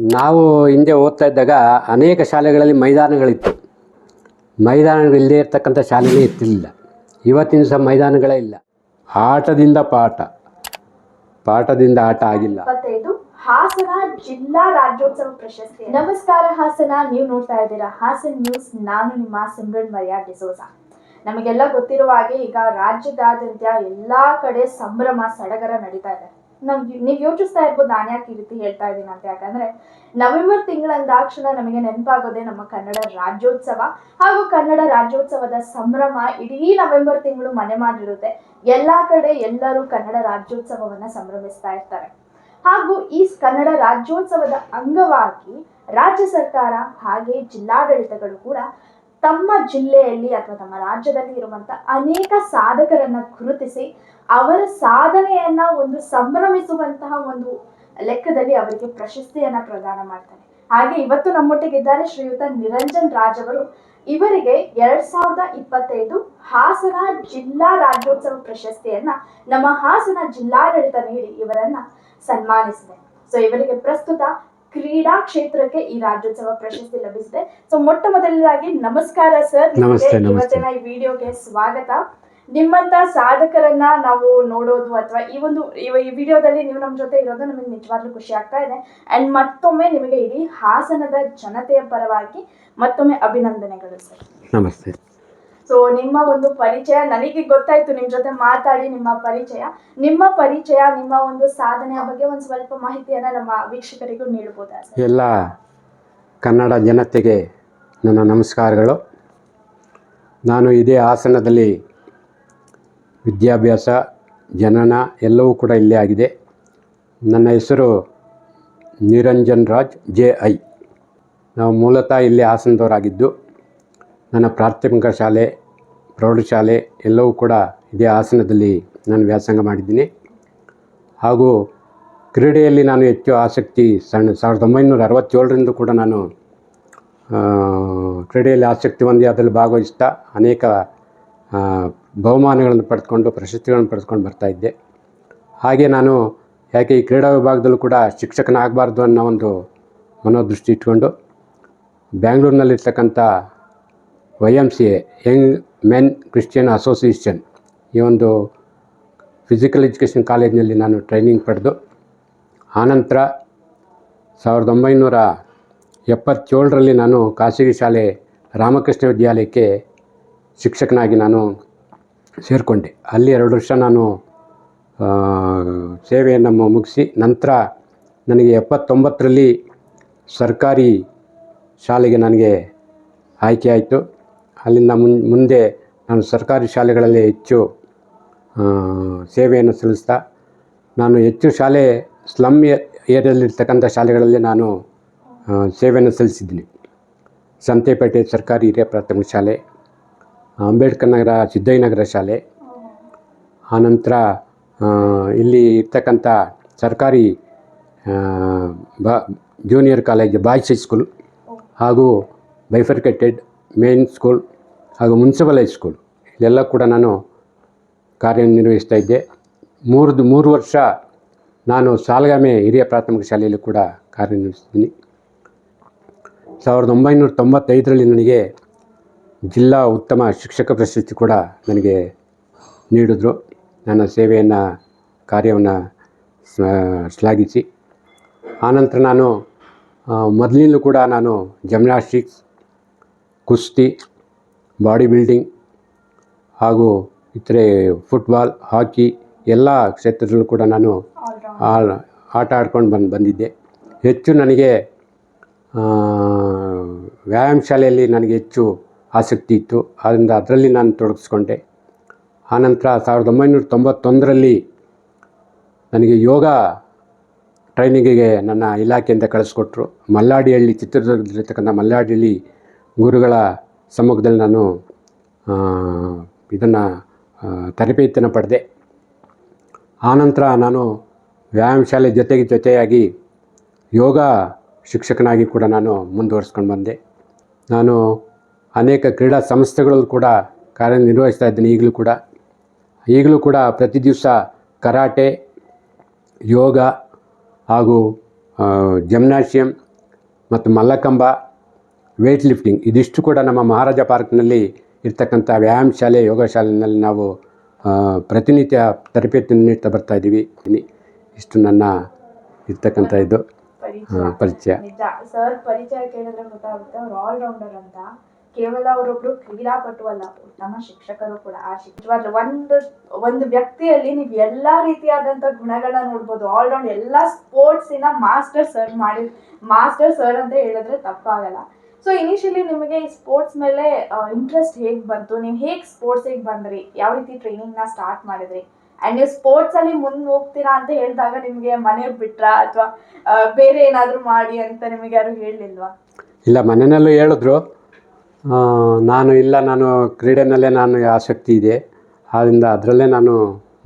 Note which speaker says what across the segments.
Speaker 1: ನಾವು ಹಿಂದೆ ಓದ್ತಾ ಇದ್ದಾಗ ಅನೇಕ ಶಾಲೆಗಳಲ್ಲಿ ಮೈದಾನಗಳಿತ್ತು. ಮೈದಾನಗಳಿಲ್ಲದೆ ಇರ್ತಕ್ಕಂಥ ಶಾಲೆಯೇ ಇರ್ತಿರ್ಲಿಲ್ಲ. ಇವತ್ತಿನ ಸಹ ಮೈದಾನಗಳೇ ಇಲ್ಲ. ಆಟದಿಂದ ಪಾಠ. ಪಾಠದಿಂದ ಆಟ ಆಗಿಲ್ಲ.
Speaker 2: ಹಾಸನ ಜಿಲ್ಲಾ ರಾಜ್ಯೋತ್ಸವ ಪ್ರಶಸ್ತಿ. ನಮಸ್ಕಾರ ಹಾಸನ, ನೀವು ನೋಡ್ತಾ ಇದ್ದೀರಾ ಹಾಸನ್ ನ್ಯೂಸ್. ನಾನು ನಿಮ್ಮ ಸಿಮ್ರನ್ ಮರ್ಯಾ ಡಿಸೋಸ ನಮಗೆಲ್ಲ ಗೊತ್ತಿರುವ ಹಾಗೆ ಈಗ ರಾಜ್ಯದಾದ್ಯಂತ ಎಲ್ಲಾ ಕಡೆ ಸಂಭ್ರಮ, ಸಡಗರ ನಡೀತಾ ಇದೆ. ನಮ್ ನೀವು ಯೋಚಿಸ್ತಾ ಇರ್ಬೋದು ನಾನು ಯಾಕೆ ಈ ರೀತಿ ಹೇಳ್ತಾ ಇದ್ದೀನಿ ಅಂತ. ಯಾಕಂದ್ರೆ ನವೆಂಬರ್ ತಿಂಗಳಂದಾಕ್ಷಣ ನಮಗೆ ನೆನಪಾಗೋದೇ ನಮ್ಮ ಕನ್ನಡ ರಾಜ್ಯೋತ್ಸವ. ಹಾಗೂ ಕನ್ನಡ ರಾಜ್ಯೋತ್ಸವದ ಸಂಭ್ರಮ ಇಡೀ ನವೆಂಬರ್ ತಿಂಗಳು ಮನೆ ಮಾಡಿರುತ್ತೆ. ಎಲ್ಲಾ ಕಡೆ ಎಲ್ಲರೂ ಕನ್ನಡ ರಾಜ್ಯೋತ್ಸವವನ್ನ ಸಂಭ್ರಮಿಸ್ತಾ ಇರ್ತಾರೆ. ಹಾಗೂ ಈ ಕನ್ನಡ ರಾಜ್ಯೋತ್ಸವದ ಅಂಗವಾಗಿ ರಾಜ್ಯ ಸರ್ಕಾರ ಹಾಗೆ ಜಿಲ್ಲಾಡಳಿತಗಳು ಕೂಡ ತಮ್ಮ ಜಿಲ್ಲೆಯಲ್ಲಿ ಅಥವಾ ತಮ್ಮ ರಾಜ್ಯದಲ್ಲಿ ಇರುವಂತ ಅನೇಕ ಸಾಧಕರನ್ನ ಗುರುತಿಸಿ ಅವರ ಸಾಧನೆಯನ್ನ ಒಂದು ಸಂಭ್ರಮಿಸುವಂತಹ ಒಂದು ಲೆಕ್ಕದಲ್ಲಿ ಅವರಿಗೆ ಪ್ರಶಸ್ತಿಯನ್ನ ಪ್ರದಾನ ಮಾಡ್ತಾರೆ. ಹಾಗೆ ಇವತ್ತು ನಮ್ಮೊಟ್ಟಿಗಿದ್ದಾರೆ ಶ್ರೀಯುತ ನಿರಂಜನ್ ರಾಜ್ ಅವರು. ಇವರಿಗೆ ಎರಡ್ ಸಾವಿರದ ಇಪ್ಪತ್ತೈದು ಹಾಸನ ಜಿಲ್ಲಾ ರಾಜ್ಯೋತ್ಸವ ಪ್ರಶಸ್ತಿಯನ್ನ ನಮ್ಮ ಹಾಸನ ಜಿಲ್ಲಾಡಳಿತ ನೀಡಿ ಇವರನ್ನ ಸನ್ಮಾನಿಸಿದೆ. ಸೊ ಇವರಿಗೆ ಪ್ರಸ್ತುತ ಕ್ರೀಡಾ ಕ್ಷೇತ್ರಕ್ಕೆ ಈ ರಾಜ್ಯೋತ್ಸವ ಪ್ರಶಸ್ತಿ ಲಭಿಸಿದೆ. ಸೊ ಮೊಟ್ಟ ಮೊದಲನೇದಾಗಿ ನಮಸ್ಕಾರ ಸರ್. ಇವತ್ತಿನ ಈ ವಿಡಿಯೋಗೆ ಸ್ವಾಗತ. ನಿಮ್ಮಂತ ಸಾಧಕರನ್ನ ನಾವು ನೋಡೋದು ಅಥವಾ ಈ ಒಂದು ಈ- ಈ ವಿಡಿಯೋದಲ್ಲಿ ನೀವು ನಮ್ಮ ಜೊತೆ ಇರೋದು ನಮಗೆ ನಿಜವಾಗ್ಲೂ ಖುಷಿ ಆಗ್ತಾ ಇದೆ. ಅಂಡ್ ಮತ್ತೊಮ್ಮೆ ನಿಮಗೆ ಇಡೀ ಹಾಸನದ ಜನತೆಯ ಪರವಾಗಿ ಮತ್ತೊಮ್ಮೆ ಅಭಿನಂದನೆಗಳು ಸರ್
Speaker 1: ನಮಸ್ತೆ.
Speaker 2: ಸೊ ನಿಮ್ಮ ಒಂದು ಪರಿಚಯ, ನನಗೆ ಗೊತ್ತಾಯ್ತು ನಿಮ್ ಜೊತೆ ಮಾತಾಡಿ ನಿಮ್ಮ ಪರಿಚಯ. ನಿಮ್ಮ ಪರಿಚಯ, ನಿಮ್ಮ ಒಂದು ಸಾಧನೆಯ ಬಗ್ಗೆ ಒಂದು ಸ್ವಲ್ಪ ಮಾಹಿತಿಯನ್ನ ನಮ್ಮ ವೀಕ್ಷಕರಿಗೂ ನೀಡಬಹುದ
Speaker 1: ಎಲ್ಲ ಕನ್ನಡ ಜನತೆಗೆ ನನ್ನ ನಮಸ್ಕಾರಗಳು. ನಾನು ಇದೇ ಆಸನದಲ್ಲಿ ವಿದ್ಯಾಭ್ಯಾಸ, ಜನನ ಎಲ್ಲವೂ ಕೂಡ ಇಲ್ಲೇ ಆಗಿದೆ. ನನ್ನ ಹೆಸರು ನಿರಂಜನ್ ರಾಜ್, ಜೆ ಐ. ನಾವು ಮೂಲತಃ ಇಲ್ಲಿ ಹಾಸನದವರಾಗಿದ್ದು ನನ್ನ ಪ್ರಾಥಮಿಕ ಶಾಲೆ ಪ್ರೌಢಶಾಲೆ ಎಲ್ಲವೂ ಕೂಡ ಇದೇ ಆಸನದಲ್ಲಿ ನಾನು ವ್ಯಾಸಂಗ ಮಾಡಿದ್ದೀನಿ. ಹಾಗೂ ಕ್ರೀಡೆಯಲ್ಲಿ ನಾನು ಹೆಚ್ಚು ಆಸಕ್ತಿ ಸಣ್ಣ, ಸಾವಿರದ ಒಂಬೈನೂರ ಅರವತ್ತೇಳರಿಂದ ಕೂಡ ನಾನು ಕ್ರೀಡೆಯಲ್ಲಿ ಆಸಕ್ತಿ ಹೊಂದಿ ಅದರಲ್ಲಿ ಭಾಗವಹಿಸ್ತಾ ಅನೇಕ ಬಹುಮಾನಗಳನ್ನು ಪಡೆದುಕೊಂಡು, ಪ್ರಶಸ್ತಿಗಳನ್ನು ಪಡೆದುಕೊಂಡು ಬರ್ತಾಯಿದ್ದೆ ಹಾಗೆ ನಾನು ಯಾಕೆ ಈ ಕ್ರೀಡಾ ವಿಭಾಗದಲ್ಲೂ ಕೂಡ ಶಿಕ್ಷಕನಾಗಬಾರ್ದು ಅನ್ನೋ ಒಂದು ಮನೋದೃಷ್ಟಿ ಇಟ್ಕೊಂಡು, ಬ್ಯಾಂಗ್ಳೂರಿನಲ್ಲಿರ್ತಕ್ಕಂಥ Y M C A young men Christian association ಈ ಒಂದು ಫಿಸಿಕಲ್ ಎಜುಕೇಷನ್ ಕಾಲೇಜಿನಲ್ಲಿ ನಾನು ಟ್ರೈನಿಂಗ್ ಪಡೆದು ಆನಂತರ ಸಾವಿರದ ಒಂಬೈನೂರ ಎಪ್ಪತ್ತೇಳರಲ್ಲಿ ನಾನು ಖಾಸಗಿ ಶಾಲೆ ರಾಮಕೃಷ್ಣ ವಿದ್ಯಾಲಯಕ್ಕೆ ಶಿಕ್ಷಕನಾಗಿ ನಾನು ಸೇರಿಕೊಂಡೆ. ಅಲ್ಲಿ ಎರಡು ವರ್ಷ ನಾನು ಸೇವೆಯನ್ನು ಮುಗಿಸಿ ನಂತರ ನನಗೆ ಎಪ್ಪತ್ತೊಂಬತ್ತರಲ್ಲಿ ಸರ್ಕಾರಿ ಶಾಲೆಗೆ ನನಗೆ ಆಯ್ಕೆ ಆಯಿತು. ಅಲ್ಲಿಂದ ಮುಂದೆ ನಾನು ಸರ್ಕಾರಿ ಶಾಲೆಗಳಲ್ಲಿ ಹೆಚ್ಚು ಸೇವೆಯನ್ನು ಸಲ್ಲಿಸ್ತಾ, ನಾನು ಹೆಚ್ಚು ಶಾಲೆ ಸ್ಲಮ್ ಏರಿಯಲ್ಲಿರ್ತಕ್ಕಂಥ ಶಾಲೆಗಳಲ್ಲಿ ನಾನು ಸೇವೆಯನ್ನು ಸಲ್ಲಿಸಿದ್ದೀನಿ. ಸಂತೆಪೇಟೆ ಸರ್ಕಾರಿ ಹಿರಿಯ ಪ್ರಾಥಮಿಕ ಶಾಲೆ, ಅಂಬೇಡ್ಕರ್ ನಗರ, ಸಿದ್ದಯ್ಯನಗರ ಶಾಲೆ. ಆನಂತರ ಇಲ್ಲಿ ಇರ್ತಕ್ಕಂಥ ಸರ್ಕಾರಿ ಬ, ಜೂನಿಯರ್ ಕಾಲೇಜ್ ಬಾಯ್ಸ್ ಹೈಸ್ಕೂಲ್ ಹಾಗೂ ಬೈಫರ್ಕೇಟೆಡ್ ಮೇನ್ ಸ್ಕೂಲ್ ಹಾಗೂ ಮುನ್ಸಿಪಲ್ ಹೈಸ್ಕೂಲ್ ಇಲ್ಲೆಲ್ಲ ಕೂಡ ನಾನು ಕಾರ್ಯನಿರ್ವಹಿಸ್ತಾ ಇದ್ದೆ. ಮೂರು ಮೂರು ವರ್ಷ ನಾನು ಸಾಲಗಾಮೆ ಹಿರಿಯ ಪ್ರಾಥಮಿಕ ಶಾಲೆಯಲ್ಲಿ ಕೂಡ ಕಾರ್ಯನಿರ್ವಹಿಸ್ತೀನಿ ಸಾವಿರದ ಒಂಬೈನೂರ ತೊಂಬತ್ತೈದರಲ್ಲಿ ನನಗೆ ಜಿಲ್ಲಾ ಉತ್ತಮ ಶಿಕ್ಷಕ ಪ್ರಶಸ್ತಿ ಕೂಡ ನನಗೆ ನೀಡಿದ್ರು. ನನ್ನ ಸೇವೆಯನ್ನು, ಕಾರ್ಯವನ್ನು ಶ್ಲಾಘಿಸಿ. ಆನಂತರ ನಾನು ಮೊದಲಿನೂ ಮೊದಲಿಂದಲೂ ಕೂಡ ನಾನು ಜಿಮ್ನಾಸ್ಟಿಕ್ಸ್, ಕುಸ್ತಿ ಬಾಡಿ ಬಿಲ್ಡಿಂಗ್ ಹಾಗೂ ಇತರೆ ಫುಟ್ಬಾಲ್, ಹಾಕಿ ಎಲ್ಲ ಕ್ಷೇತ್ರದಲ್ಲೂ ಕೂಡ ನಾನು ಆಟ ಆಡ್ಕೊಂಡು ಬಂದು, ಬಂದಿದ್ದೆ. ಹೆಚ್ಚು ನನಗೆ ವ್ಯಾಯಾಮ ಶಾಲೆಯಲ್ಲಿ ನನಗೆ ಹೆಚ್ಚು ಆಸಕ್ತಿ ಇತ್ತು. ಆದ್ದರಿಂದ ಅದರಲ್ಲಿ ನಾನು ತೊಡಗಿಸ್ಕೊಂಡೆ. ಆನಂತರ ಸಾವಿರದ ಒಂಬೈನೂರ ತೊಂಬತ್ತೊಂದರಲ್ಲಿ ನನಗೆ ಯೋಗ ಟ್ರೈನಿಂಗಿಗೆ ನನ್ನ ಇಲಾಖೆಯಿಂದ ಕಳಿಸ್ಕೊಟ್ರು. ಮಲ್ಲಾಡಿಹಳ್ಳಿ ಚಿತ್ರದುರ್ಗದಲ್ಲಿರ್ತಕ್ಕಂಥ ಮಲ್ಲಾಡಿಹಳ್ಳಿ ಗುರುಗಳ ಸಮ್ಮುಖದಲ್ಲಿ ನಾನು ಇದನ್ನು ತರಬೇತಿಯನ್ನು ಪಡೆದೆ. ಆನಂತರ ನಾನು ವ್ಯಾಯಾಮ ಶಾಲೆ ಜೊತೆಗೆ ಜೊತೆಯಾಗಿ ಯೋಗ ಶಿಕ್ಷಕನಾಗಿ ಕೂಡ ನಾನು ಮುಂದುವರಿಸ್ಕೊಂಡು ಬಂದೆ. ನಾನು ಅನೇಕ ಕ್ರೀಡಾ ಸಂಸ್ಥೆಗಳಲ್ಲೂ ಕೂಡ ಕಾರ್ಯನಿರ್ವಹಿಸ್ತಾ ಇದ್ದೇನೆ ಈಗಲೂ ಕೂಡ. ಈಗಲೂ ಕೂಡ ಪ್ರತಿ ದಿವಸ ಕರಾಟೆ, ಯೋಗ ಹಾಗೂ ಜಿಮ್ನಾಷಿಯಂ ಮತ್ತು ಮಲ್ಲಕಂಬ ವೇಟ್ ಲಿಫ್ಟಿಂಗ್. ಇದಿಷ್ಟು ಕೂಡ ನಮ್ಮ ಮಹಾರಾಜ ಪಾರ್ಕ್ನಲ್ಲಿ ಇರ್ತಕ್ಕಂಥ ವ್ಯಾಯಾಮ ಶಾಲೆ ಯೋಗ ಶಾಲೆಯಲ್ಲಿ ನಾವು ಪ್ರತಿನಿತ್ಯ ತರಬೇತಿ ನೀಡ್ತಾ ಬರ್ತಾ ಇದ್ದೀವಿ. ಇಷ್ಟು ನನ್ನ ಇರ್ತಕ್ಕಂಥ ಇದು
Speaker 2: ಪರಿಚಯ. ಸರ್ ಪರಿಚಯ ಕೇಳಿದ್ರೆ ಗೊತ್ತಾಗುತ್ತೆ. ಅವ್ರು ಆಲ್ ರೌಂಡರ್ ಅಂತ. ಕೇವಲ ಅವರೊಬ್ರು ಕ್ರೀಡಾಪಟು ಅಲ್ಲ ನಮ್ಮ ಶಿಕ್ಷಕರು ಕೂಡ. ಆ ಶಿಕ್ಷಕವಾದ ಒಂದು ಒಂದು ವ್ಯಕ್ತಿಯಲ್ಲಿ ನೀವು ಎಲ್ಲಾ ರೀತಿಯಾದಂತ ಗುಣಗಳನ್ನ ನೋಡ್ಬೋದು. ಆಲ್ ರೌಂಡ್ ಎಲ್ಲಾ ಸ್ಪೋರ್ಟ್ಸಿನ ಮಾಸ್ಟರ್ ಸರ್ ಮಾಡಿ ಮಾಸ್ಟರ್ ಸರ್ ಅಂತ ಹೇಳಿದ್ರೆ ತಪ್ಪಾಗಲ್ಲ. ಸೊ ಇನಿಷಿಯಲಿ ನಿಮಗೆ ಸ್ಪೋರ್ಟ್ಸ್ ಮೇಲೆ ಇಂಟ್ರೆಸ್ಟ್ ಹೇಗೆ ಬಂತು? ನೀವು ಹೇಗೆ ಸ್ಪೋರ್ಟ್ಸಿಗೆ ಬಂದ್ರಿ? ಯಾವ ರೀತಿ ಟ್ರೈನಿಂಗ್ನ ಸ್ಟಾರ್ಟ್ ಮಾಡಿದ್ರಿ? ಅಂಡ್ ನೀವು ಸ್ಪೋರ್ಟ್ಸ್ ಅಲ್ಲಿ ಮುಂದೆ ಹೋಗ್ತೀರಾ ಅಂತ ಹೇಳಿದಾಗ ನಿಮಗೆ ಮನೆ ಬಿಟ್ರಾ? ಅಥವಾ ಬೇರೆ ಏನಾದರೂ ಮಾಡಿ ಅಂತ ನಿಮಗೆ ಯಾರು ಹೇಳಲಿಲ್ವಾ
Speaker 1: ಇಲ್ಲ, ಮನೆಯಲ್ಲೂ ಹೇಳಿದ್ರು. ನಾನು ಇಲ್ಲ, ನಾನು ಕ್ರೀಡೆನಲ್ಲೇ ನಾನು ಆಸಕ್ತಿ ಇದೆ. ಆದ್ದರಿಂದ ಅದರಲ್ಲೇ ನಾನು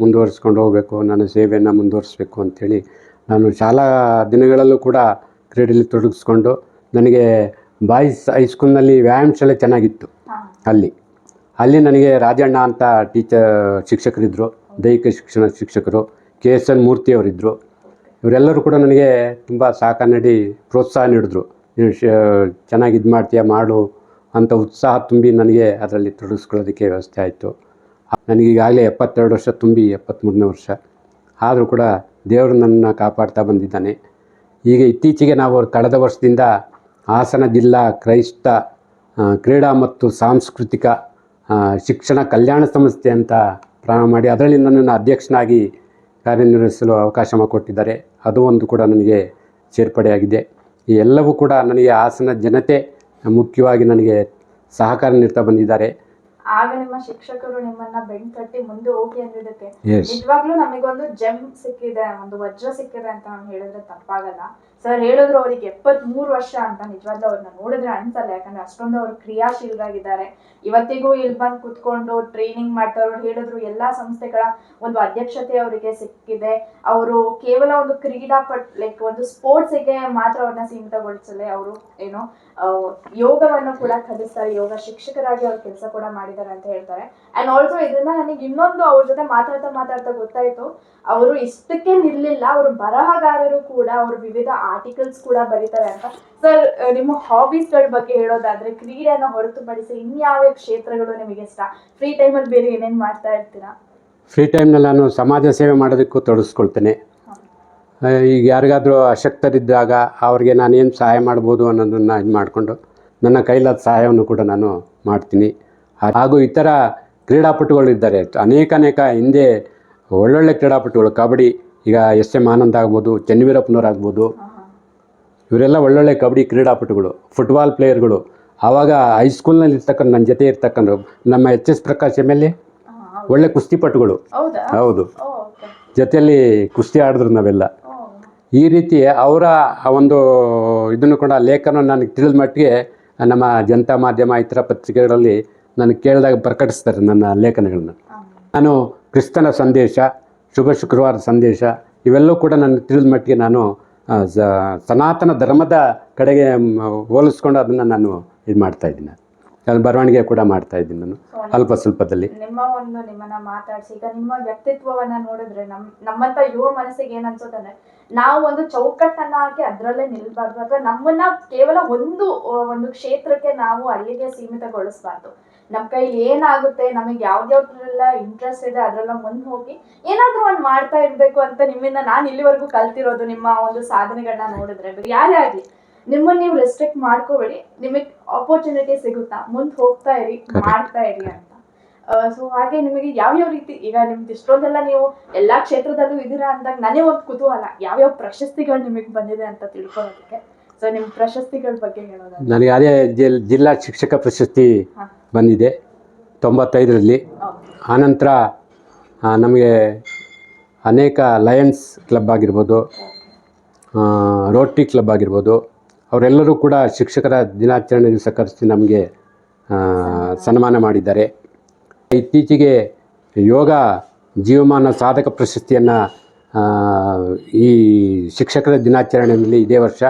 Speaker 1: ಮುಂದುವರಿಸ್ಕೊಂಡು ಹೋಗಬೇಕು. ನನ್ನ ಸೇವೆಯನ್ನು ಮುಂದುವರಿಸ್ಬೇಕು ಅಂಥೇಳಿ ನಾನು ಶಾಲಾ ದಿನಗಳಲ್ಲೂ ಕೂಡ ಕ್ರೀಡೆಯಲ್ಲಿ ತೊಡಗಿಸ್ಕೊಂಡು ನನಗೆ ಬಾಯ್ಸ್ ಹೈಸ್ಕೂಲ್ನಲ್ಲಿ ವ್ಯಾಯಾಮ ಶಾಲೆ ಚೆನ್ನಾಗಿತ್ತು. ಅಲ್ಲಿ. ಅಲ್ಲಿ ನನಗೆ ರಾಜಣ್ಣ ಅಂತ ಟೀಚರ್ ಶಿಕ್ಷಕರಿದ್ದರು ದೈಹಿಕ ಶಿಕ್ಷಣ ಶಿಕ್ಷಕರು. ಕೆ ಎಸ್ ಎನ್ ಮೂರ್ತಿಯವರಿದ್ದರು ಇವರೆಲ್ಲರೂ ಕೂಡ ನನಗೆ ತುಂಬ ಸಾಕ ನೀಡಿ ಪ್ರೋತ್ಸಾಹ ನೀಡಿದ್ರು. ನೀನು ಚೆನ್ನಾಗಿ ಇದು ಮಾಡ್ತೀಯ ಮಾಡು ಅಂತ ಉತ್ಸಾಹ ತುಂಬಿ ನನಗೆ ಅದರಲ್ಲಿ ತೊಡಗಿಸ್ಕೊಳ್ಳೋದಕ್ಕೆ ವ್ಯವಸ್ಥೆ ಆಯಿತು. ನನಗೀಗಾಗಲೇ ಎಪ್ಪತ್ತೆರಡು ವರ್ಷ ತುಂಬಿ ಎಪ್ಪತ್ತ್ಮೂರನೇ ವರ್ಷ. ಆದರೂ ಕೂಡ ದೇವರು ನನ್ನ ಕಾಪಾಡ್ತಾ ಬಂದಿದ್ದಾನೆ. ಈಗ ಇತ್ತೀಚೆಗೆ ನಾವು ಕಳೆದ ವರ್ಷದಿಂದ ಹಾಸನ ಜಿಲ್ಲಾ ಕ್ರೈಸ್ತ ಕ್ರೀಡಾ ಮತ್ತು ಸಾಂಸ್ಕೃತಿಕ ಶಿಕ್ಷಣ ಕಲ್ಯಾಣ ಸಂಸ್ಥೆ ಅಂತ ಪ್ರಾರಂಭ ಮಾಡಿ ಅದರಲ್ಲಿ ನನ್ನನ್ನು ಅಧ್ಯಕ್ಷನಾಗಿ ಕಾರ್ಯನಿರ್ವಹಿಸಲು ಅವಕಾಶ ಕೊಟ್ಟಿದ್ದಾರೆ ಅದು ಒಂದು ಕೂಡ ನನಗೆ ಸೇರ್ಪಡೆಯಾಗಿದೆ. ಈ ಎಲ್ಲವೂ ಕೂಡ ನನಗೆ ಹಾಸನ ಜನತೆ ಮುಖ್ಯವಾಗಿ ನನಗೆ ಸಹಕಾರ ನೀಡ್ತಾ ಬಂದಿದ್ದಾರೆ.
Speaker 2: ಆಗ ನಿಮ್ಮ ಶಿಕ್ಷಕರು ನಿಮ್ಮನ್ನ ಬೆನ್ ತಟ್ಟಿ ಮುಂದೆ ಹೋಗಿ ಅಂದಿದ್ದಕ್ಕೆ ನಿಜವಾಗ್ಲೂ ನಮಗೊಂದು ಜಮ್ ಸಿಕ್ಕಿದೆ ಒಂದು ವಜ್ರ ಸಿಕ್ಕಿದೆ ಅಂತ ನಾನು ಹೇಳಿದ್ರೆ ತಪ್ಪಾಗಲ್ಲ. ಸರ್ ಹೇಳಿದ್ರು ಅವ್ರಿಗೆ ಎಪ್ಪತ್ಮೂರು ವರ್ಷ ಅಂತ ನಿಜವಾಗ್ಲೂ ಅವ್ರನ್ನ ನೋಡಿದ್ರೆ ಅನ್ಸಲ್ಲ, ಯಾಕಂದ್ರೆ ಅಷ್ಟೊಂದು ಅವ್ರು ಕ್ರಿಯಾಶೀಲರಾಗಿದ್ದಾರೆ. ಇವತ್ತಿಗೂ ಇಲ್ಲಿ ಬಂದು ಕುತ್ಕೊಂಡು ಟ್ರೈನಿಂಗ್ ಮಾಡ್ತಾರೋ ಹೇಳಿದ್ರು ಎಲ್ಲಾ ಸಂಸ್ಥೆಗಳ ಒಂದು ಅಧ್ಯಕ್ಷತೆ ಅವರಿಗೆ ಸಿಕ್ಕಿದೆ. ಅವರು ಕೇವಲ ಒಂದು ಕ್ರೀಡಾಪಟ್ ಲೈಕ್ ಒಂದು ಸ್ಪೋರ್ಟ್ಸಿಗೆ ಮಾತ್ರ ಅವ್ರನ್ನ ಸೀಮಿತಗೊಳಿಸಲೇ ಅವರು ಏನು ಯೋಗವನ್ನು ಕೂಡ ಕಲಿಸ್ತಾರೆ, ಯೋಗ ಶಿಕ್ಷಕರಾಗಿ ಅವ್ರ ಕೆಲಸ ಕೂಡ ಮಾಡಿದ್ದಾರೆ ಅಂತ ಹೇಳ್ತಾರೆ. ಅಂಡ್ ಆಲ್ಸೋ ಇದನ್ನ ನನಗೆ ಇನ್ನೊಂದು ಅವ್ರ ಜೊತೆ ಮಾತಾಡ್ತಾ ಮಾತಾಡ್ತಾ ಗೊತ್ತಾಯ್ತು, ಅವರು ಇಷ್ಟಕ್ಕೆ ನಿಲ್ಲಿಲ್ಲ, ಅವರು ಬರಹಗಾರರು ಕೂಡ, ಅವರು ವಿವಿಧ ಆರ್ಟಿಕಲ್ಸ್ ಕೂಡ ಬರೀತಾರೆ ಅಂತ. ಸರ್ ನಿಮ್ಮ ಹಾಬೀಸ್ಗಳ ಬಗ್ಗೆ ಹೇಳೋದಾದ್ರೆ ಕ್ರೀಡೆಯನ್ನು ಹೊರತುಪಡಿಸಿ ಇನ್ಯಾವ ಕ್ಷೇತ್ರಗಳು ನಿಮಗೆ ಇಷ್ಟ? ಫ್ರೀ ಟೈಮಲ್ಲಿ ಬೇರೆ ಏನೇನು ಮಾಡ್ತಾ ಇರ್ತೀರಾ?
Speaker 1: ಫ್ರೀ ಟೈಮ್ನಲ್ಲಿ ನಾನು ಸಮಾಜ ಸೇವೆ ಮಾಡೋದಕ್ಕೂ ತೊಡಗಿಸ್ಕೊಳ್ತೇನೆ ಈಗ ಯಾರಿಗಾದರೂ ಅಶಕ್ತರಿದ್ದಾಗ ಅವ್ರಿಗೆ ನಾನು ಏನು ಸಹಾಯ ಮಾಡ್ಬೋದು ಅನ್ನೋದನ್ನು ಇದು ಮಾಡಿಕೊಂಡು ನನ್ನ ಕೈಲಾದ ಸಹಾಯವನ್ನು ಕೂಡ ನಾನು ಮಾಡ್ತೀನಿ. ಹಾಗೂ ಇತರ ಕ್ರೀಡಾಪಟುಗಳಿದ್ದಾರೆ ಅನೇಕ ಅನೇಕ ಹಿಂದೆ ಒಳ್ಳೊಳ್ಳೆ ಕ್ರೀಡಾಪಟುಗಳು. ಕಬಡ್ಡಿ ಈಗ ಎಸ್ ಎಂ ಆನಂದ್ ಆಗ್ಬೋದು ಚೆನ್ನವೀರಪ್ಪನವ್ರು ಇವರೆಲ್ಲ ಒಳ್ಳೊಳ್ಳೆ ಕಬಡ್ಡಿ ಕ್ರೀಡಾಪಟುಗಳು ಫುಟ್ಬಾಲ್ ಪ್ಲೇಯರ್ಗಳು ಆವಾಗ ಹೈಸ್ಕೂಲ್ನಲ್ಲಿ ಇರ್ತಕ್ಕಂಥ ನನ್ನ ಜೊತೆ ಇರ್ತಕ್ಕಂಥ ನಮ್ಮ H S Prakash M L A ಒಳ್ಳೆ ಕುಸ್ತಿಪಟುಗಳು.
Speaker 2: ಹೌದಾ?
Speaker 1: ಜೊತೆಯಲ್ಲಿ ಕುಸ್ತಿ ಆಡಿದ್ರು ನಾವೆಲ್ಲ. ಈ ರೀತಿ ಅವರ ಒಂದು ಇದನ್ನು ಕೂಡ ಲೇಖನ ನನಗೆ ತಿಳಿದ ಮಟ್ಟಿಗೆ ನಮ್ಮ ಜನತಾ ಮಾಧ್ಯಮ ಇತರ ಪತ್ರಿಕೆಗಳಲ್ಲಿ ನನಗೆ ಕೇಳಿದಾಗ ಪ್ರಕಟಿಸ್ತಾರೆ ನನ್ನ ಲೇಖನಗಳನ್ನ. ನಾನು ಕ್ರಿಸ್ತನ ಸಂದೇಶ ಶುಭ ಶುಕ್ರವಾರ ಸಂದೇಶ ಇವೆಲ್ಲವೂ ಕೂಡ ನನಗೆ ತಿಳಿದ ಮಟ್ಟಿಗೆ ನಾನು ಸನಾತನ ಧರ್ಮದ ಕಡೆಗೆ ಹೋಲಿಸ್ಕೊಂಡು ಅದನ್ನು ನಾನು ಇದು ಮಾಡ್ತಾ ಇದ್ದೀನಿ. ನಾನು ಬರವಣಿಗೆ ಕೂಡ ಮಾಡ್ತಾ ಇದ್ದೀನಿ ನಾನು ಅಲ್ಪ ಸ್ವಲ್ಪದಲ್ಲಿ.
Speaker 2: ನಿಮ್ಮ ಒಂದು ನಿಮ್ಮನ್ನ ಮಾತಾಡ್ಸಿ ಈಗ ನಿಮ್ಮ ವ್ಯಕ್ತಿತ್ವವನ್ನ ನೋಡಿದ್ರೆ ನಮ್ ನಮ್ಮಂತ ಯುವ ಮನಸ್ಸಿಗೆ ಏನ್ ಅನ್ಸುತ್ತಂದ್ರೆ ನಾವು ಒಂದು ಚೌಕಟ್ಟನ್ನ ಹಾಕಿ ಅದ್ರಲ್ಲೇ ನಿಲ್ಬಾರ್ದು ಅಥವಾ ನಮ್ಮನ್ನ ಕೇವಲ ಒಂದು ಒಂದು ಕ್ಷೇತ್ರಕ್ಕೆ ನಾವು ಅಲ್ಲಿಗೆ ಸೀಮಿತಗೊಳಿಸ್ಬಾರ್ದು. ನಮ್ ಕೈಲಿ ಏನಾಗುತ್ತೆ ನಮಗೆ ಯಾವ್ದ್ಯಾವ್ದ್ರೆಲ್ಲ ಇಂಟ್ರೆಸ್ಟ್ ಇದೆ ಅದ್ರೆಲ್ಲ ಮುಂದೆ ಹೋಗಿ ಏನಾದರೂ ಒಂದ್ ಮಾಡ್ತಾ ಇರಬೇಕು ಅಂತ ನಿಮ್ಮಿಂದ ನಾನು ಇಲ್ಲಿವರೆಗೂ ಕಲ್ತಿರೋದು ನಿಮ್ಮ ಒಂದು ಸಾಧನೆಗಳನ್ನ ನೋಡಿದ್ರೆ. ಯಾರೇ ಆಗಲಿ ನಿಮ್ಮನ್ನ ನೀವು ರೆಸ್ಟ್ರಿಕ್ಟ್ ಮಾಡ್ಕೋಬೇಡಿ. ನಿಮಗೆ ಆಪರ್ಚುನಿಟಿ ಸಿಗುತ್ತಾ? ಮುಂದೆ ಹೋಗ್ತಾ ಇರಿ ಮಾಡ್ತಾ ಇರಿ ಅಂತ. ಸೊ ಹಾಗೆ ನಿಮಗೆ ಯಾವ್ಯಾವ ರೀತಿ ಈಗ ನಿಮ್ದು ಇಷ್ಟೊಂದೆಲ್ಲ ನೀವು ಎಲ್ಲಾ ಕ್ಷೇತ್ರದಲ್ಲೂ ಇದೀರಾ ಅಂದಾಗ ನನಗೆ ಒಂದು ಕುತೂಹಲ. ಯಾವ್ಯಾವ ಪ್ರಶಸ್ತಿಗಳು ನಿಮಗೆ ಬಂದಿದೆ ಅಂತ ತಿಳ್ಕೊಳ್ಳೋದಕ್ಕೆ. ಸೊ ನಿಮ್ ಪ್ರಶಸ್ತಿಗಳ ಬಗ್ಗೆ ಹೇಳೋದಾದ್ರೆ?
Speaker 1: ನನಗೆ ಅದೇ ಜಿಲ್ ಜಿಲ್ಲಾ ಶಿಕ್ಷಕ ಪ್ರಶಸ್ತಿ
Speaker 2: ಹಾ.
Speaker 1: ಬಂದಿದೆ ತೊಂಬತ್ತೈದರಲ್ಲಿ. ಆನಂತರ ಆ, ನಮಗೆ ಅನೇಕ ಲಯನ್ಸ್ ಕ್ಲಬ್ ಆಗಿರ್ಬೋದು ಆ, ರೋಟ್ರಿ ಕ್ಲಬ್ ಆಗಿರ್ಬೋದು ಅವರೆಲ್ಲರೂ ಕೂಡ ಶಿಕ್ಷಕರ ದಿನಾಚರಣೆ ದಿವಸ ಕರೆಸಿ ನಮಗೆ ಆ, ಸನ್ಮಾನ ಮಾಡಿದ್ದಾರೆ. ಇತ್ತೀಚೆಗೆ ಯೋಗ ಜೀವಮಾನ ಸಾಧಕ ಪ್ರಶಸ್ತಿಯನ್ನು ಈ ಶಿಕ್ಷಕರ ದಿನಾಚರಣೆಯಲ್ಲಿ ಇದೇ ವರ್ಷ.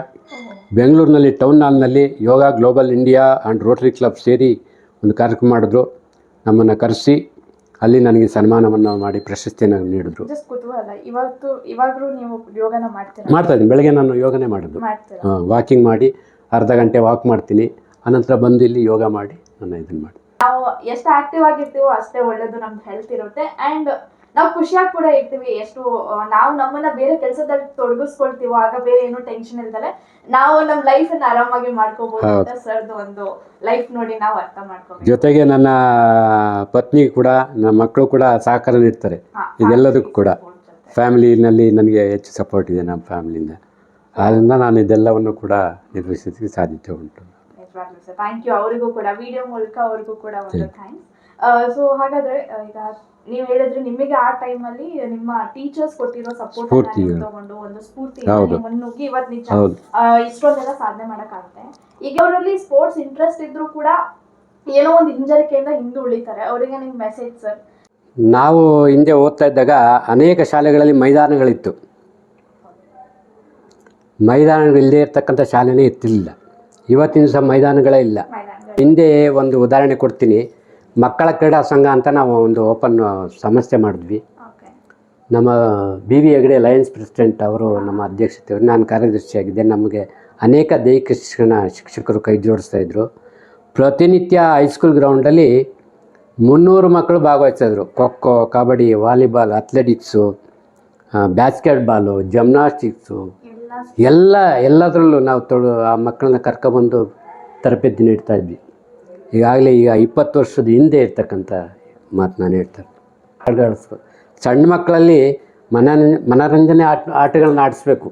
Speaker 1: ಬೆಂಗಳೂರಿನಲ್ಲಿ ಟೌನ್ ಹಾಲ್ನಲ್ಲಿ yoga global India and rotary club ಸೇರಿ ಒಂದು ಕಾರ್ಯಕ್ರಮ ಮಾಡಿದ್ರು. ನಮ್ಮನ್ನು ಕರೆಸಿ ಅಲ್ಲಿ ನನಗೆ ಸನ್ಮಾನವನ್ನು ಮಾಡಿ ಪ್ರಶಸ್ತಿಯನ್ನು ನೀಡಿದ್ರು.
Speaker 2: ಇವತ್ತು ಇವಾಗಲೂ ನೀವು ಯೋಗನ ಮಾಡ್ತೀರಾ?
Speaker 1: ಮಾಡ್ತಾ ಇದ್ದೀನಿ. ಬೆಳಗ್ಗೆ ನಾನು ಯೋಗನೇ ಮಾಡಿದ್ದು. ವಾಕಿಂಗ್ ಮಾಡಿ ಅರ್ಧ ಗಂಟೆ ವಾಕ್ ಮಾಡ್ತೀನಿ. ಅನಂತರ ಬಂದು ಇಲ್ಲಿ ಯೋಗ ಮಾಡಿ ನಾನು ಇದನ್ನು ಮಾಡಿ
Speaker 2: ನಾವು ಎಷ್ಟು ಆಕ್ಟಿವ್ ಆಗಿರ್ತೀವೋ ಅಷ್ಟೇ ಒಳ್ಳೆಯದು ನಮ್ದು ಹೆಲ್ತ್ ಇರುತ್ತೆ. ಅಂಡ್ ನಾವು ಖುಷಿಯಾಗಿ ಕೂಡ ಇರ್ತೀವಿ. ಎಷ್ಟು ನಾವು ನಮ್ಮನ್ನ ಬೇರೆ ಕೆಲಸದಲ್ಲಿ ತೊಡಗಿಸ್ಕೊಳ್ತೀವೋ ಆಗ ಬೇರೆ ಏನು ಟೆನ್ಷನ್ ಇಲ್ದಲೆ ನಾವು ನಮ್ಮ ಲೈಫ್ ಅನ್ನ ಆರಾಮಾಗಿ ಮಾಡ್ಕೋಬಹುದು ಅಂತ ಸರ್ದು ಒಂದು ಲೈಫ್ ನೋಡಿ ನಾವು ಅರ್ಥ ಮಾಡ್ಕೋಬೇಕು.
Speaker 1: ಜೊತೆಗೆ ನನ್ನ ಪತ್ನಿ ಕೂಡ ನನ್ನ ಮಕ್ಕಳು ಕೂಡ ಸಹಕಾರ ನೀಡ್ತಾರೆ ಇದೆಲ್ಲದಕ್ಕೂ ಕೂಡ. ಫ್ಯಾಮಿಲಿನಲ್ಲಿ ನನಗೆ ಹೆಚ್ಚು ಸಪೋರ್ಟ್ ಇದೆ ನಮ್ಮ ಫ್ಯಾಮಿಲಿಯಿಂದ ಆದ್ದರಿಂದ ನಾನು ಇದೆಲ್ಲವನ್ನು ಕೂಡ ನಿರ್ವಹಿಸೋದಕ್ಕೆ ಸಾಧ್ಯತೆ ಉಂಟು.
Speaker 2: ಥ್ಯಾಂಕ್ ಯು ಅವರಿಗೂ ಕೂಡ ವಿಡಿಯೋ ಮೂಲಕ ಅವ್ರಿಗೂ ಕೂಡ ಒಂದು ಥ್ಯಾಂಕ್ಸ್ ಸೊ ಹಾಗಾದ್ರೆ ಈಗ ನೀವು ಹೇಳಿದ್ರೆ ನಿಮಗೆ ಆ ಟೈಮಲ್ಲಿ ನಿಮ್ಮ ಟೀಚರ್ಸ್ ಕೊಟ್ಟಿರೋ ಸಪೋರ್ಟ್. ತಗೊಂಡು ಒಂದು ಸ್ಫೂರ್ತಿ ನುಗ್ಗಿ ಇವತ್ತು ನಿಜ. ಇಷ್ಟೊಂದೆಲ್ಲ ಸಾಧನೆ ಮಾಡಕ್ಕಾಗುತ್ತೆ. ಈಗ ಅವರಲ್ಲಿ ಸ್ಪೋರ್ಟ್ಸ್ ಇಂಟ್ರೆಸ್ಟ್ ಇದ್ರೂ ಕೂಡ ಏನೋ ಒಂದು ಹಿಂಜರಿಕೆಯಿಂದ ಹಿಂದೆ ಉಳಿತಾರೆ. ಅವರಿಗೆ ನಿಮ್ಗೆ ಮೆಸೇಜ್ ಸರ್
Speaker 1: ನಾವು ಹಿಂದೆ ಓದ್ತಾ ಇದ್ದಾಗ ಅನೇಕ ಶಾಲೆಗಳಲ್ಲಿ ಮೈದಾನಗಳಿತ್ತು. ಮೈದಾನಗಳಿಲ್ಲದೆ ಇರ್ತಕ್ಕಂಥ ಶಾಲೆನೇ ಇತ್ತಿಲ್ಲ ಇವತ್ತಿನ ಸಹ ಮೈದಾನಗಳೇ ಇಲ್ಲ. ಹಿಂದೆ ಒಂದು ಉದಾಹರಣೆ ಕೊಡ್ತೀನಿ. ಮಕ್ಕಳ ಕ್ರೀಡಾ ಸಂಘ ಅಂತ ನಾವು ಒಂದು ಓಪನ್ ಸಮಸ್ಯೆ ಮಾಡಿದ್ವಿ. ನಮ್ಮ B V Hegde lions president ಅವರು ನಮ್ಮ ಅಧ್ಯಕ್ಷತೆ ನಾನು ಕಾರ್ಯದರ್ಶಿಯಾಗಿದ್ದೆ ನಮಗೆ ಅನೇಕ ದೈಹಿಕ ಶಿಕ್ಷಣ ಶಿಕ್ಷಕರು ಕೈ ಜೋಡಿಸ್ತಾ ಇದ್ದರು ಪ್ರತಿನಿತ್ಯ ಹೈಸ್ಕೂಲ್ ಗ್ರೌಂಡಲ್ಲಿ ಮುನ್ನೂರು ಮಕ್ಕಳು ಭಾಗವಹಿಸ್ತಾಯಿದ್ರು khokho kabaddi volleyball athletics basketball gymnastics
Speaker 2: ಎಲ್ಲ
Speaker 1: ಎಲ್ಲ ಎಲ್ಲದರಲ್ಲೂ ನಾವು ತೊಡು ಆ ಮಕ್ಕಳನ್ನ ಕರ್ಕೊಬಂದು ತರಬೇತಿ ನೀಡ್ತಾ ಇದ್ವಿ. ಈಗಾಗಲೇ ಈಗ ಇಪ್ಪತ್ತು ವರ್ಷದ ಹಿಂದೆ ಇರ್ತಕ್ಕಂಥ ಮಾತು ನಾನು ಹೇಳ್ತಾರೆ ಸಣ್ಣ ಮಕ್ಕಳಲ್ಲಿ ಮನೋನ ಮನೋರಂಜನೆ ಆಟ, ಆಟಗಳನ್ನ ಆಡಿಸ್ಬೇಕು.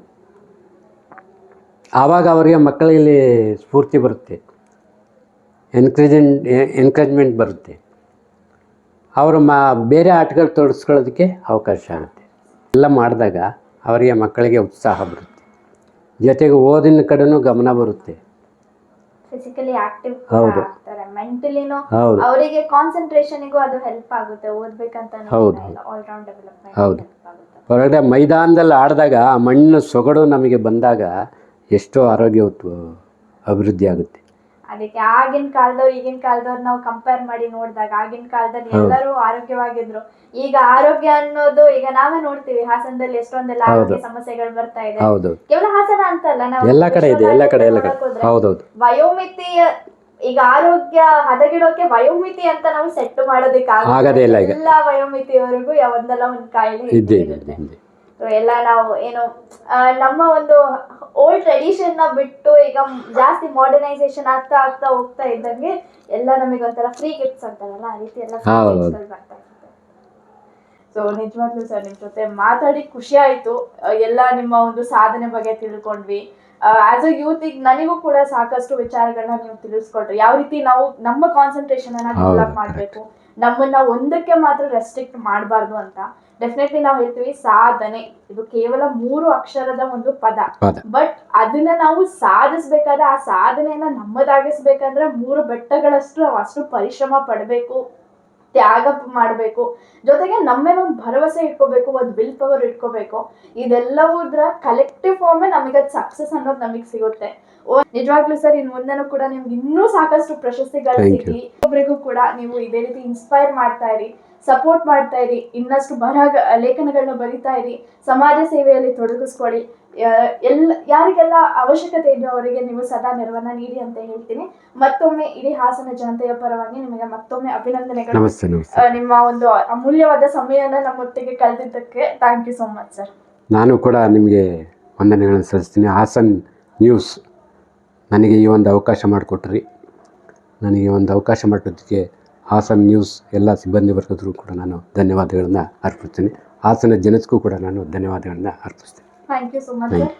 Speaker 1: ಆವಾಗ ಅವರಿಗೆ ಮಕ್ಕಳಲ್ಲಿ ಸ್ಫೂರ್ತಿ ಬರುತ್ತೆ. ಎನ್ಕರೇಜೆಂಟ್ ಎನ್ಕರೇಜ್ಮೆಂಟ್ ಬರುತ್ತೆ. ಅವರು ಮ, ಬೇರೆ ಆಟಗಳು ತೊಡಗಿಸ್ಕೊಳ್ಳೋದಕ್ಕೆ ಅವಕಾಶ ಆಗುತ್ತೆ. ಎಲ್ಲ ಮಾಡಿದಾಗ ಅವರಿಗೆ ಮಕ್ಕಳಿಗೆ ಉತ್ಸಾಹ ಬರುತ್ತೆ. ಜೊತೆಗೆ ಓದಿನ ಕಡೆನೂ ಗಮನ ಬರುತ್ತೆ.
Speaker 2: ಫಿಸಿಕಲಿ ಆಕ್ಟಿವ್
Speaker 1: ಹೌದು.
Speaker 2: ಆಗ್ತಾರೆ ಮೆಂಟಲಿನೂ
Speaker 1: ಹೌದು
Speaker 2: ಅವರಿಗೆ ಕಾನ್ಸಂಟ್ರೇಷನ್ಗೂ ಅದು ಹೆಲ್ಪ್ ಆಗುತ್ತೆ ಓದ್ಬೇಕಂತ
Speaker 1: ಹೌದು.
Speaker 2: ಆಲ್ ರೌಂಡ್ ಡೆವಲಪ್ಮೆಂಟ್
Speaker 1: ಹೌದು.
Speaker 2: ಹೆಲ್ಪ್ ಆಗುತ್ತೆ
Speaker 1: ಹೊರಗಡೆ ಮೈದಾನದಲ್ಲಿ ಆಡಿದಾಗ ಆ ಮಣ್ಣಿನ ಸೊಗಡು ನಮಗೆ ಬಂದಾಗ ಎಷ್ಟೋ ಆರೋಗ್ಯ ಉತ್- ಅಭಿವೃದ್ಧಿ ಆಗುತ್ತೆ
Speaker 2: ಅದಕ್ಕೆ ಆಗಿನ ಕಾಲದವ್ರು ಈಗಿನ ಕಾಲದವ್ರು ನಾವು ಕಂಪೇರ್ ಮಾಡಿ ನೋಡಿದಾಗ ಆಗಿನ ಕಾಲದಲ್ಲಿ ಎಲ್ಲರೂ ಆರೋಗ್ಯವಾಗಿದ್ರು. ಈಗ ಆರೋಗ್ಯ ಅನ್ನೋದು ಈಗ ನಾವೇ ನೋಡ್ತೀವಿ ಹಾಸನದಲ್ಲಿ ಎಷ್ಟೊಂದೆಲ್ಲ ಆರೋಗ್ಯ ಸಮಸ್ಯೆಗಳು ಬರ್ತಾ ಇದೆ. ಕೇವಲ ಹಾಸನ ಅಂತಲ್ಲ ನಾವು
Speaker 1: ಎಲ್ಲ ಕಡೆ ಇದೆ ಎಲ್ಲ ಕಡೆ ಎಲ್ಲ ಕಡೆ. ಹೌದೌದು.
Speaker 2: ವಯೋಮಿತಿ ಈಗ ಆರೋಗ್ಯ ಹದಗಿಡೋಕೆ ವಯೋಮಿತಿ ಅಂತ ನಾವು ಸೆಟ್ ಮಾಡೋದಕ್ಕೆ
Speaker 1: ಆಗದೇ ಇಲ್ಲ.
Speaker 2: ಎಲ್ಲ ವಯೋಮಿತಿಯವರೆಗೂ ಒಂದಲ್ಲ ಒಂದು ಕಾಯಿಲೆ
Speaker 1: ಇದ್ದೇ ಇದೆ.
Speaker 2: ಎಲ್ಲ ನಾವು ಏನು ನಮ್ಮ ಒಂದು ಓಲ್ಡ್ ಟ್ರೆಡಿಷನ್ನ ಬಿಟ್ಟು ಈಗ ಜಾಸ್ತಿ ಮಾಡರ್ನೈಸೇಷನ್ ಆಗ್ತಾ ಆಗ್ತಾ ಹೋಗ್ತಾ ಇದ್ದಂಗೆ ಎಲ್ಲ ನಮಗೆ ಒಂಥರ ಫ್ರೀ ಗಿಫ್ಟ್ಸ್ ಅಂತಾರಲ್ಲ ಆ ರೀತಿ ಎಲ್ಲ ಬರ್ತಾ ಸೊ ನಿಜವಾಗ್ಲೂ ಸರ್ ನಿಮ್ ಜೊತೆ ಮಾತಾಡಿ ಖುಷಿ ಆಯ್ತು. ಎಲ್ಲ ನಿಮ್ಮ ಒಂದು ಸಾಧನೆ ಬಗ್ಗೆ ತಿಳ್ಕೊಂಡ್ವಿ. ಆಸ್ ಅ ಯೂತ್ ಈಗ ನನಗೂ ಕೂಡ ಸಾಕಷ್ಟು ವಿಚಾರಗಳನ್ನ ನೀವು ತಿಳಿಸ್ಕೊಟ್ರಿ. ಯಾವ ರೀತಿ ನಾವು ನಮ್ಮ ಕಾನ್ಸಂಟ್ರೇಷನ್ ಅನ್ನ ಡೆವಲಪ್ ಮಾಡ್ಬೇಕು ನಮ್ಮನ್ನ ಒಂದಕ್ಕೆ ಮಾತ್ರ ರೆಸ್ಟ್ರಿಕ್ಟ್ ಮಾಡಬಾರ್ದು ಅಂತ. ಡೆಫಿನೆಟ್ಲಿ ನಾವು ಹೇಳ್ತೀವಿ ಸಾಧನೆ. ಇದು ಕೇವಲ ಮೂರು ಅಕ್ಷರದ ಒಂದು ಪದ. ಬಟ್ ಅದನ್ನ ನಾವು ಸಾಧಿಸ್ಬೇಕಾದ್ರೆ ಆ ಸಾಧನೆಯನ್ನ ನಮ್ಮದಾಗಿಸ್ಬೇಕಂದ್ರೆ ಮೂರು ಬೆಟ್ಟಗಳಷ್ಟು ಅಷ್ಟು ಪರಿಶ್ರಮ ಪಡಬೇಕು. ತ್ಯಾಗ ಮಾಡಬೇಕು. ಜೊತೆಗೆ ನಮ್ಮೇಲೆ ಒಂದು ಭರವಸೆ ಇಟ್ಕೋಬೇಕು ಒಂದು ವಿಲ್ ಪವರ್ ಇಟ್ಕೋಬೇಕು. ಇದೆಲ್ಲವುದ್ರ ಕಲೆಕ್ಟಿವ್ ಫಾರ್ಮೇ ನಮಗೆ ಅದು ಸಕ್ಸಸ್ ಅನ್ನೋದು ನಮಗೆ ಸಿಗುತ್ತೆ. ಓ, ನಿಜವಾಗ್ಲೂ ಸರ್ ಇನ್ ಮುಂದೆನೂ ಕೂಡ ನಿಮ್ಗೆ ಇನ್ನೂ ಸಾಕಷ್ಟು ಪ್ರಶಸ್ತಿಗಳು. ಸಿಗ್ಲಿ. ಒಬ್ಬರಿಗೂ ಕೂಡ ನೀವು ಇದೇ ರೀತಿ ಇನ್ಸ್ಪೈರ್ ಮಾಡ್ತಾ ಇರಿ ಸಪೋರ್ಟ್ ಮಾಡ್ತಾ ಇರಿ ಇನ್ನಷ್ಟು ಬರಹ ಲೇಖನಗಳನ್ನ ಬರಿತಾ ಇರಿ. ಸಮಾಜ ಸೇವೆಯಲ್ಲಿ ತೊಡಗಿಸ್ಕೊಳ್ಳಿ. ಎಲ್ಲ ಯಾರಿಗೆಲ್ಲ ಅವಶ್ಯಕತೆ ಇದೆಯೋ ಅವರಿಗೆ ನೀವು ಸದಾ ನೆರವನ್ನ ನೀಡಿ ಅಂತ ಹೇಳ್ತೀನಿ. ಮತ್ತೊಮ್ಮೆ ಇಡೀ ಹಾಸನ ಜನತೆಯ ಪರವಾಗಿ ನಿಮಗೆ ಮತ್ತೊಮ್ಮೆ ಅಭಿನಂದನೆಗಳು. ನಿಮ್ಮ ಒಂದು ಅಮೂಲ್ಯವಾದ ಸಮಯನ ನಮ್ಮೊಟ್ಟಿಗೆ ಕಳೆದಿದ್ದಕ್ಕೆ thank you so much sir
Speaker 1: ನಾನು ಕೂಡ ನಿಮಗೆ ವಂದನೆಗಳನ್ನು ಸಲ್ಲಿಸ್ತೀನಿ. ಹಾಸನ್ ನ್ಯೂಸ್ ನನಗೆ ಈ ಒಂದು ಅವಕಾಶ ಮಾಡಿಕೊಟ್ರಿ. ನನಗೆ ಒಂದು ಅವಕಾಶ ಮಾಡಿದ್ದಕ್ಕೆ ಹಾಸನ್ ನ್ಯೂಸ್ ಎಲ್ಲ ಸಿಬ್ಬಂದಿ ವರ್ಗದ್ರು ಕೂಡ ನಾನು ಧನ್ಯವಾದಗಳನ್ನು ಅರ್ಪಿಸ್ತೀನಿ. ಹಾಸನ ಜನಸ್ಗೂ ಕೂಡ ನಾನು ಧನ್ಯವಾದಗಳನ್ನು ಅರ್ಪಿಸ್ತೀನಿ.
Speaker 2: Thank you so much
Speaker 1: Thank
Speaker 2: sir